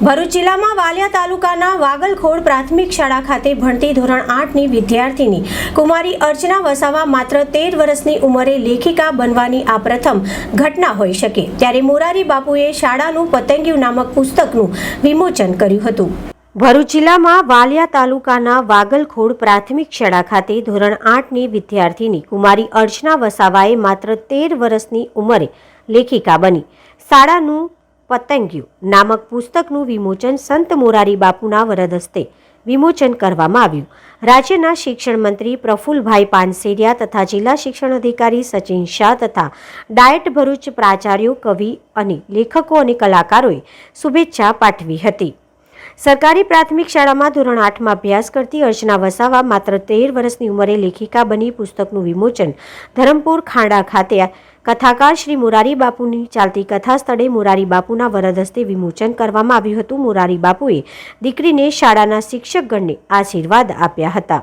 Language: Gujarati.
ભરૂચ જિલ્લામાં વાલિયા તાલુકાના વાગલખોડ પ્રાથમિક શાળા ખાતે ભણતી ધોરણ આઠની વિદ્યાર્થીની કુમારી અર્ચના વસાવા માત્ર તેર વર્ષની ઉંમરે લેખિકા બનવાની આ પ્રથમ ઘટના હોઈ શકે. ત્યારે મોરારી બાપુએ શાળાનું પતંગિયું નામક પુસ્તકનું વિમોચન કર્યું હતું. ભરૂચ જિલ્લામાં વાલિયા તાલુકાના વાગલખોડ પ્રાથમિક શાળા ખાતે ધોરણ આઠની વિદ્યાર્થીની કુમારી અર્ચના વસાવાએ માત્ર તેર વર્ષની ઉંમરે લેખિકા બની. શાળાનું પતંગિયું નામક પુસ્તકનું વિમોચન સંત મોરારી બાપુના વરદ હસ્તે વિમોચન કરવામાં આવ્યું. રાજ્યના શિક્ષણ મંત્રી પ્રફુલભાઈ પાનસેરિયા તથા જિલ્લા શિક્ષણ અધિકારી સચિન શાહ તથા ડાયટ ભરૂચ પ્રાચાર્યો કવિ અને લેખકો અને કલાકારોએ શુભેચ્છા પાઠવી હતી. સરકારી પ્રાથમિક શાળામાં ધોરણ આઠમાં અભ્યાસ કરતી અર્ચના વસાવા માત્ર તેર વર્ષની ઉંમરે લેખિકા બની પુસ્તકનું વિમોચન ધરમપુર ખાંડા ખાતે કથાકાર શ્રી મોરારી બાપુની ચાલતી કથા સ્થળે મોરારી બાપુના વરદ હસ્તે વિમોચન કરવામાં આવ્યું હતું. મોરારી બાપુએ દીકરીને શાળાના શિક્ષકગણને આશીર્વાદ આપ્યા હતા.